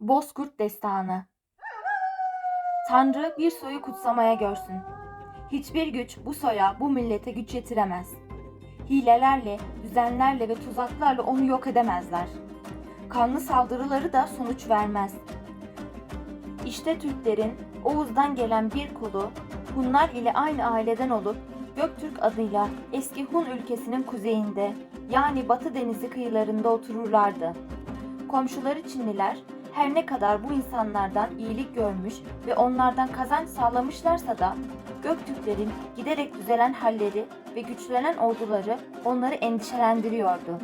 Bozkurt Destanı Tanrı bir soyu kutsamaya görsün. Hiçbir güç bu soya, bu millete güç yetiremez. Hilelerle, düzenlerle ve tuzaklarla onu yok edemezler. Kanlı saldırıları da sonuç vermez. İşte Türklerin Oğuz'dan gelen bir kolu Hunlar ile aynı aileden olup Göktürk adıyla eski Hun ülkesinin kuzeyinde yani Batı Denizi kıyılarında otururlardı. Komşuları Çinliler her ne kadar bu insanlardan iyilik görmüş ve onlardan kazanç sağlamışlarsa da Göktürklerin giderek düzelen halleri ve güçlenen orduları onları endişelendiriyordu.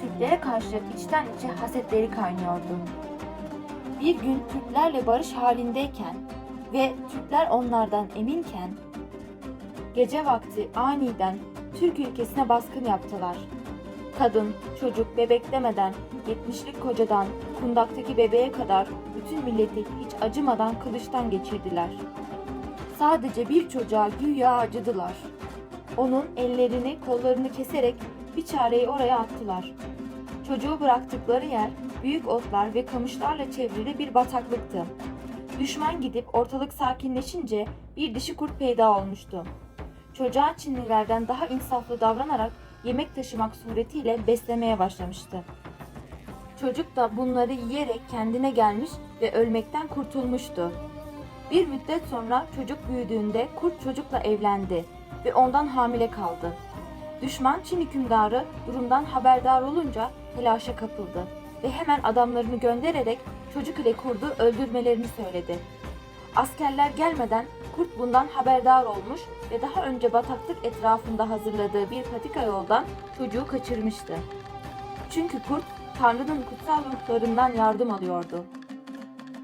Türklere karşı içten içe hasetleri kaynıyordu. Bir gün Türklerle barış halindeyken ve Türkler onlardan eminken gece vakti aniden Türk ülkesine baskın yaptılar. Kadın, çocuk, bebek demeden 70'lik kocadan kundaktaki bebeğe kadar bütün milleti hiç acımadan kılıçtan geçirdiler. Sadece bir çocuğa güya acıdılar. Onun ellerini, kollarını keserek bir çareyi oraya attılar. Çocuğu bıraktıkları yer büyük otlar ve kamışlarla çevrili bir bataklıktı. Düşman gidip ortalık sakinleşince bir dişi kurt peyda olmuştu. Çocuğa Çinlilerden daha insaflı davranarak yemek taşımak suretiyle beslemeye başlamıştı. Çocuk da bunları yiyerek kendine gelmiş ve ölmekten kurtulmuştu. Bir müddet sonra çocuk büyüdüğünde kurt çocukla evlendi ve ondan hamile kaldı. Düşman Çin hükümdarı durumdan haberdar olunca telaşa kapıldı ve hemen adamlarını göndererek çocuk ile kurdu öldürmelerini söyledi. Askerler gelmeden kurt bundan haberdar olmuş ve daha önce bataklık etrafında hazırladığı bir patika yoldan çocuğu kaçırmıştı. Çünkü kurt Tanrı'nın kutsal ruhlarından yardım alıyordu.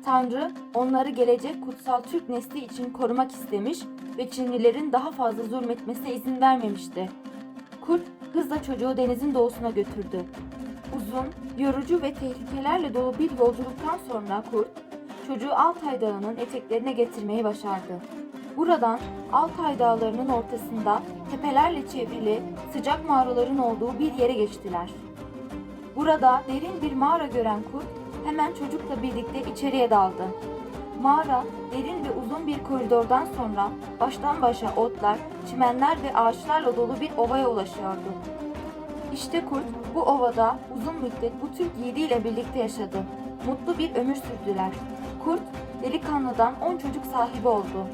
Tanrı onları gelecek kutsal Türk nesli için korumak istemiş ve Çinlilerin daha fazla zulmetmesine izin vermemişti. Kurt hızla çocuğu denizin doğusuna götürdü. Uzun, yorucu ve tehlikelerle dolu bir yolculuktan sonra kurt, çocuğu Altay Dağı'nın eteklerine getirmeyi başardı. Buradan Altay Dağları'nın ortasında tepelerle çevrili sıcak mağaraların olduğu bir yere geçtiler. Burada derin bir mağara gören kurt hemen çocukla birlikte içeriye daldı. Mağara derin ve uzun bir koridordan sonra baştan başa otlar, çimenler ve ağaçlarla dolu bir ovaya ulaşıyordu. İşte kurt bu ovada uzun müddet bu Türk yiğidiyle birlikte yaşadı. Mutlu bir ömür sürdüler. Kurt delikanlıdan 10 çocuk sahibi oldu.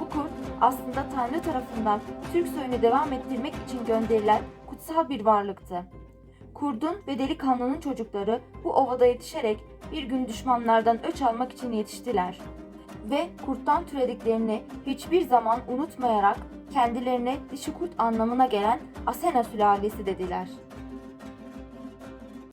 Bu kurt aslında Tanrı tarafından Türk soyunu devam ettirmek için gönderilen kutsal bir varlıktı. Kurdun ve delikanlının çocukları bu ovada yetişerek bir gün düşmanlardan öç almak için yetiştiler. Ve kurttan türediklerini hiçbir zaman unutmayarak kendilerine dişi kurt anlamına gelen Asena sülalesi dediler.